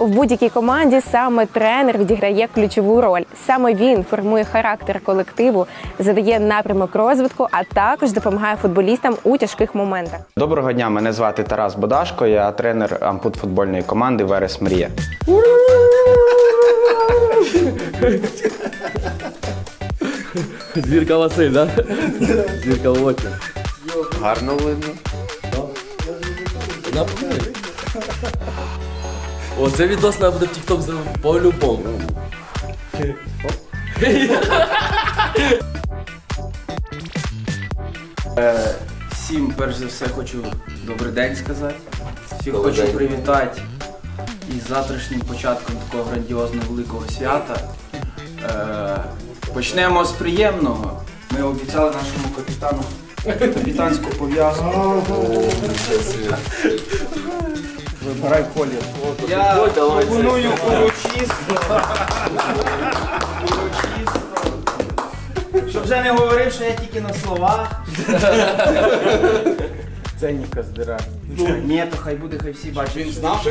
В будь-якій команді саме тренер відіграє ключову роль. Саме він формує характер колективу, задає напрямок розвитку, а також допомагає футболістам у тяжких моментах. Доброго дня, мене звати Тарас Бодашко, я тренер ампут футбольної команди Верес Мрія. Звірка Василь, да? Звірка в очі. Гарно видно. Напевно. О, це відос треба буде в TikTok зробити по-любому. Всім, перш за все, хочу добрий день сказати. Всіх Добрий хочу день. привітати із завтрашнім початком такого грандіозного великого свята. Е, почнемо з приємного. Ми обіцяли нашому капітану капітанську пов'язку. Вибирай колір. Я пропоную урочисто. Щоб вже не говорив, що я тільки на словах. Ценника здирати. Ні, то хай буде, хай всі бачать. Він знав, що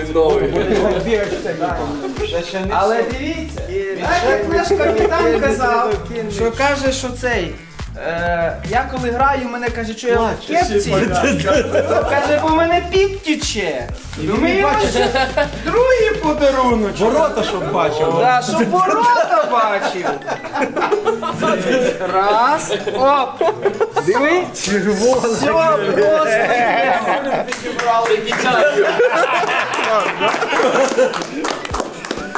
Але дивіться, так як наш капітан казав, що каже, що цей. Е, я коли граю, мене каже, що я в кепці, то каже, бо мене пік тіче. Ну ми йому ще другий подарунок. Ворота, щоб бачив. Да, щоб ворота бачив. Раз, оп. Диви. Червоно. Все, просто.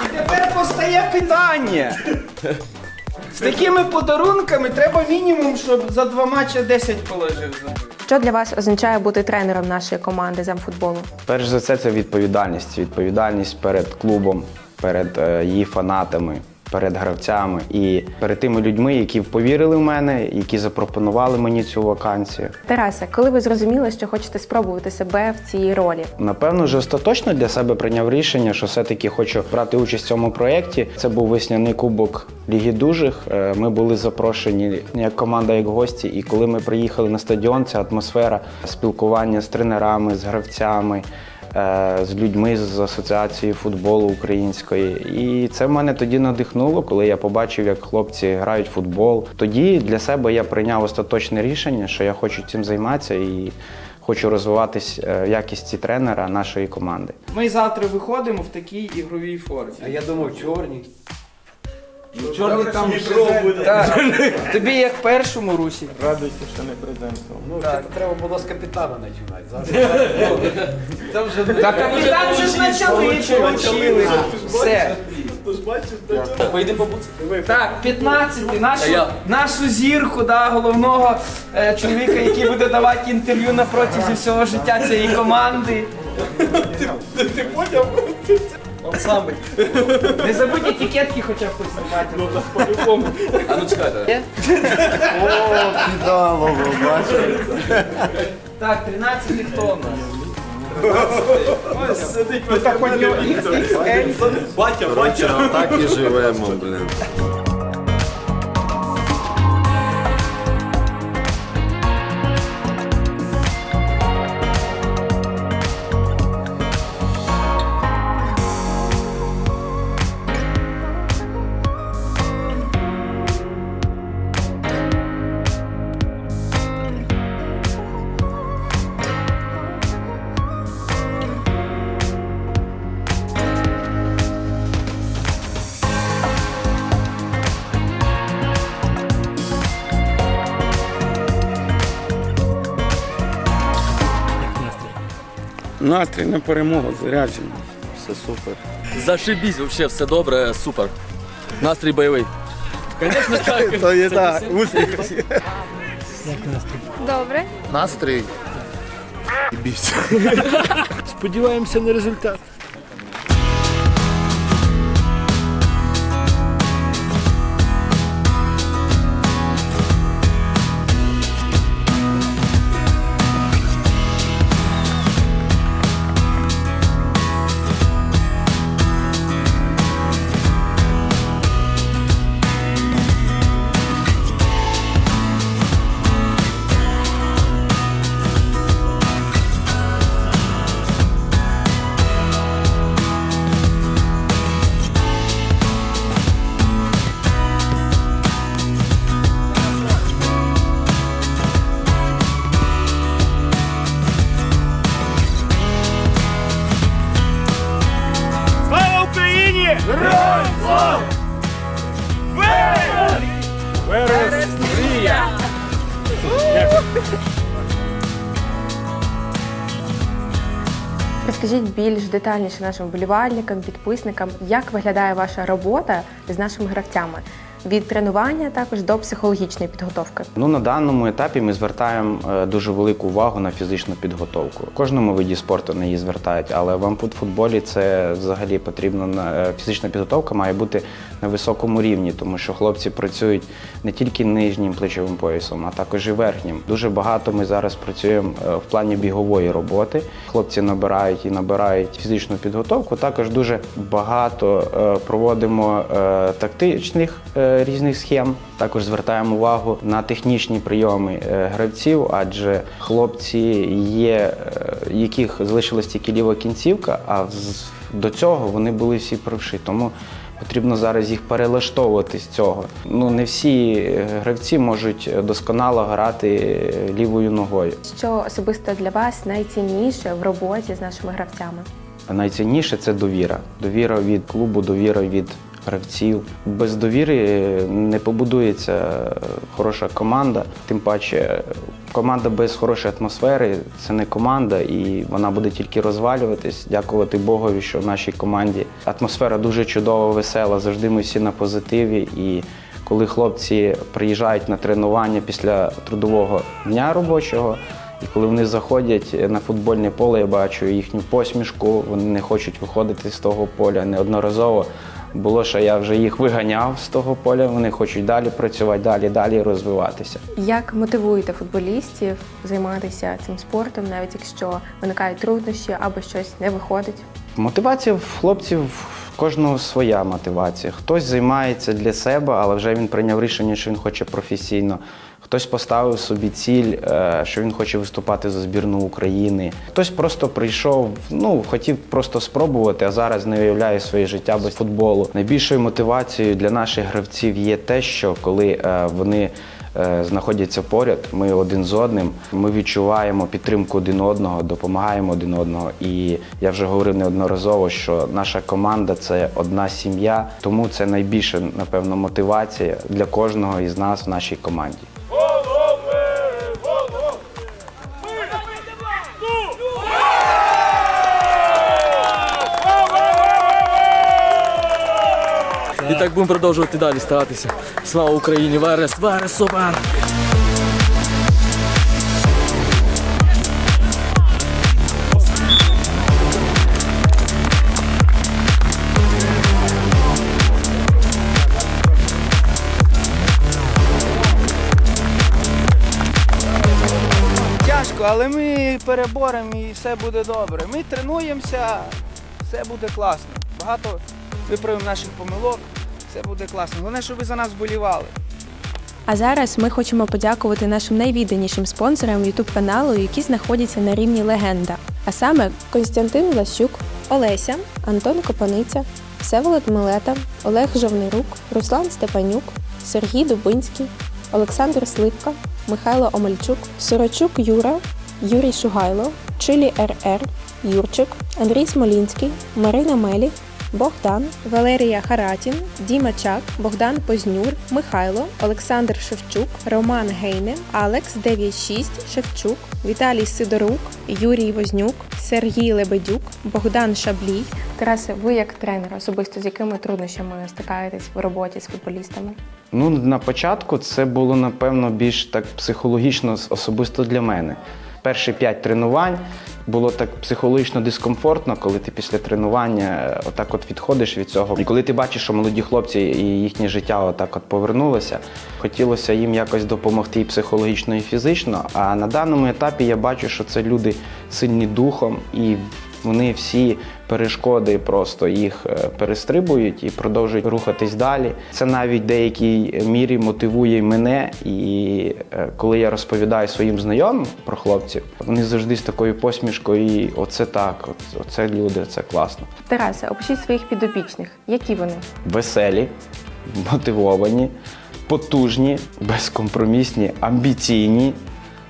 І тепер постає питання. З такими подарунками треба мінімум, щоб за два матчі 10 положив забив. Що для вас означає бути тренером нашої команди замфутболу? Перш за все, це відповідальність. Відповідальність перед клубом, перед е, її фанатами, перед гравцями і перед тими людьми, які повірили в мене, які запропонували мені цю вакансію. Тарасе, коли ви зрозуміли, що хочете спробувати себе в цій ролі? Напевно, вже остаточно для себе прийняв рішення, що все-таки хочу брати участь в цьому проєкті. Це був весняний кубок Ліги Дужих. Е, Ми були запрошені як команда, як гості. І коли ми приїхали на стадіон, ця атмосфера спілкування з тренерами, з гравцями. Е, З людьми з асоціації футболу української, і це мене тоді надихнуло, коли я побачив, як хлопці грають в футбол. Тоді для себе я прийняв остаточне рішення, що я хочу цим займатися і хочу розвиватись е, в якісті тренера нашої команди. Ми завтра виходимо в такій ігровій формі. А я думав, чорні. Чорний там Так, тобі як першому русі. Радуйся, що не Ну, так. треба було з капітана починати. Це вже Та капітан вже ж почали, получили. Все. Поїди по. Так, 15 нашу, нашу зірку, да, головного е, чоловіка, який буде давати інтерв'ю на протязі всього життя цієї команди. Ансамбль. Не забудь етикетки хоча б по-любому. А ну чекайте. Кидало, бачиш. Так, 13 хто у нас? Так і живемо, блин. Настрій на перемогу заряджені. Все супер. Зашибісь, взагалі, все добре, супер. Настрій бойовий. Звісно, так. То є так, успіх. Добре. Настрій. Сподіваємося на результат. Розкажіть більш детальніше нашим вболівальникам, підписникам, як виглядає ваша робота з нашими гравцями від тренування також до психологічної підготовки. Ну на даному етапі ми звертаємо е, дуже велику увагу на фізичну підготовку. Кожному виді спорту на її звертають, але в ампут-футболі це взагалі потрібно е, фізична підготовка має бути на високому рівні, тому що хлопці працюють не тільки нижнім плечовим поясом, а також і верхнім. Дуже багато ми зараз працюємо е, в плані бігової роботи. Хлопці набирають і набирають фізичну підготовку. Також дуже багато е, проводимо е, тактичних різних схем. Також звертаємо увагу на технічні прийоми гравців, адже хлопці є, яких залишилась тільки ліва кінцівка, а до цього вони були всі правші. Тому потрібно зараз їх перелаштовувати з цього. Ну не всі е, гравці можуть досконало грати е, лівою ногою. Що особисто для вас найцінніше в роботі з нашими гравцями? Найцінніше це довіра. Довіра від клубу, довіра від гравців. Без довіри е, не побудується е, хороша команда. Тим паче, е, команда без хорошої атмосфери це не команда, і вона буде тільки розвалюватись. Дякувати Богові, що в нашій команді атмосфера дуже чудова, весела. Завжди ми всі на позитиві. І коли хлопці приїжджають на тренування після трудового дня робочого. І коли вони заходять на футбольне поле, я бачу їхню посмішку, вони не хочуть виходити з того поля неодноразово. Було, що я вже їх виганяв з того поля, вони хочуть далі працювати, далі, далі розвиватися. Як мотивуєте футболістів займатися цим спортом, навіть якщо виникають труднощі або щось не виходить? Мотивація в хлопців в кожного своя мотивація. Хтось займається для себе, але вже він прийняв рішення, що він хоче професійно. Хтось поставив собі ціль, е, що він хоче виступати за збірну України. Хтось просто прийшов, ну хотів просто спробувати, а зараз не уявляє своє життя без футболу. Найбільшою мотивацією для наших гравців є те, що коли е, вони е, знаходяться поряд, ми один з одним. Ми відчуваємо підтримку один одного, допомагаємо один одного. І я вже говорив неодноразово, що наша команда це одна сім'я, тому це найбільша, напевно, мотивація для кожного із нас в нашій команді. Так будемо продовжувати далі старатися. Слава Україні! Верес! Верес, супер! Тяжко, але ми переборемо і все буде добре. Ми тренуємося, все буде класно. Багато виправимо наших помилок, все буде класно. Головне, щоб ви за нас вболівали. А зараз ми хочемо подякувати нашим найвідданішим спонсорам youtube каналу, які знаходяться на рівні легенда. А саме Константин Лащук, Олеся, Антон Копаниця, Всеволод Милета, Олег Жовнирук, Руслан Степанюк, Сергій Дубинський, Олександр Сливка, Михайло Омельчук, Сорочук Юра, Юрій Шугайло, Чилі РР, Юрчик, Андрій Смолінський, Марина Меліх, Богдан, Валерія Харатін, Діма Чак, Богдан Познюр, Михайло, Олександр Шевчук, Роман Гейне, Алекс 96, Шевчук, Віталій Сидорук, Юрій Вознюк, Сергій Лебедюк, Богдан Шаблій. Тарасе, ви як тренер особисто з якими труднощами стикаєтесь в роботі з футболістами? Ну, на початку це було, напевно, більш так психологічно особисто для мене. Перші п'ять тренувань було так психологічно дискомфортно, коли ти після тренування е, отак от відходиш від цього. І коли ти бачиш, що молоді хлопці і їхнє життя отак от повернулося, хотілося їм якось допомогти і психологічно, і фізично. А на даному етапі я бачу, що це люди сильні духом і вони всі перешкоди просто їх е, перестрибують і продовжують рухатись далі. Це навіть в деякій мірі мотивує мене. І е, коли я розповідаю своїм знайомим про хлопців, вони завжди з такою посмішкою. І оце так, оце люди, це класно. Тарасе, опишіть своїх підопічних. Які вони? Веселі, мотивовані, потужні, безкомпромісні, амбіційні,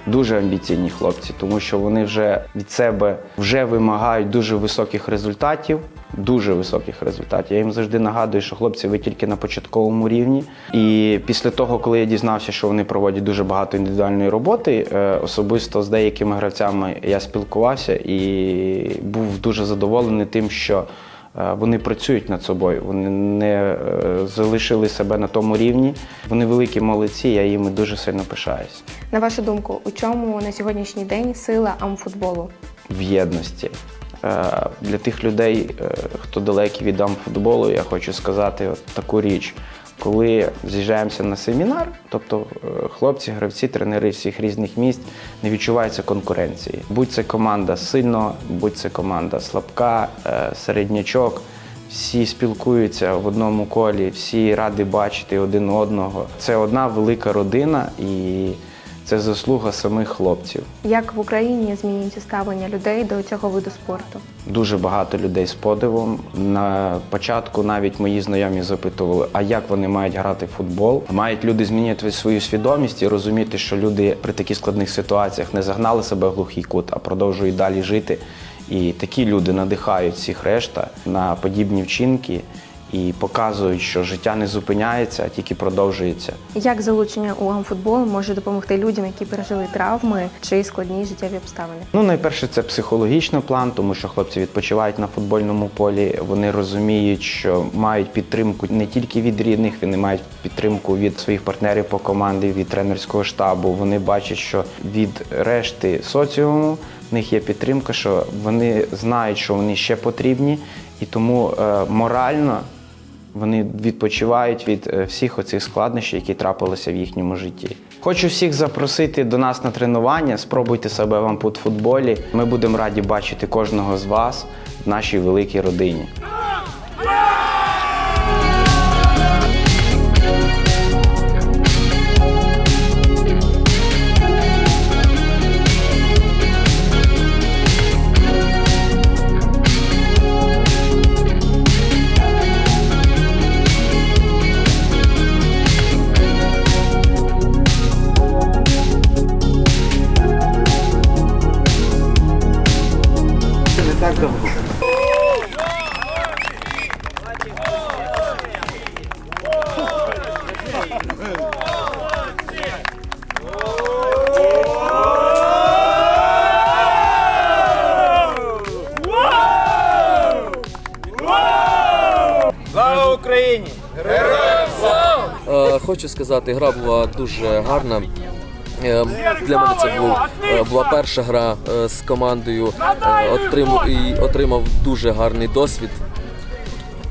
Дуже амбіційні хлопці, тому що вони вже від себе вже вимагають дуже високих результатів. Дуже високих результатів. Я їм завжди нагадую, що хлопці ви тільки на початковому рівні. І після того, коли я дізнався, що вони проводять дуже багато індивідуальної роботи, е, особисто з деякими гравцями я спілкувався і був дуже задоволений тим, що вони працюють над собою, вони не е, залишили себе на тому рівні. Вони великі молодці, я їми дуже сильно пишаюсь. На вашу думку, у чому на сьогоднішній день сила амфутболу? в єдності. Е, Для тих людей, е, хто далекий від амфутболу, я хочу сказати таку річ. Коли з'їжджаємося на семінар, тобто е, хлопці, гравці, тренери всіх різних місць, не відчувається конкуренції. Будь це команда сильно, будь це команда слабка, е, середнячок. Всі спілкуються в одному колі, всі раді бачити один одного. Це одна велика родина і це заслуга самих хлопців. Як в Україні змінюється ставлення людей до цього виду спорту? Дуже багато людей з подивом. На початку навіть мої знайомі запитували, а як вони мають грати в футбол. Мають люди змінювати свою свідомість і розуміти, що люди при таких складних ситуаціях не загнали себе в глухий кут, а продовжують далі жити. І такі люди надихають всіх решта на подібні вчинки і показують, що життя не зупиняється, а тільки продовжується. Як залучення у амфутбол може допомогти людям, які пережили травми чи складні життєві обставини? Ну, найперше, це психологічний план, тому що хлопці відпочивають на футбольному полі. Вони розуміють, що мають підтримку не тільки від рідних, вони мають підтримку від своїх партнерів по команді, від тренерського штабу. Вони бачать, що від решти соціуму в них є підтримка, що вони знають, що вони ще потрібні, і тому е, морально. Вони відпочивають від е, всіх оцих складнощів, які трапилися в їхньому житті. Хочу всіх запросити до нас на тренування. Спробуйте себе в ампут-футболі. Ми будемо раді бачити кожного з вас в нашій великій родині. Хочу сказати, гра була дуже гарна. Е, Для мене це був, е, була перша гра е, з командою. Отримав, і отримав дуже гарний досвід.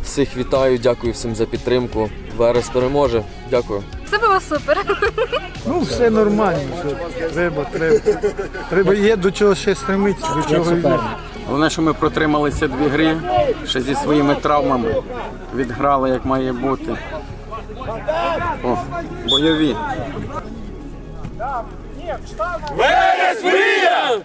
Всіх вітаю, дякую всім за підтримку. Верес переможе. Дякую. Все було супер. Ну, все нормально. Що треба, треба. Треба є до чого ще стремитися, до чого йти. Головне, що ми протрималися дві гри, ще зі своїми травмами. Відграли як має бути. О, бойові. Верес мрія!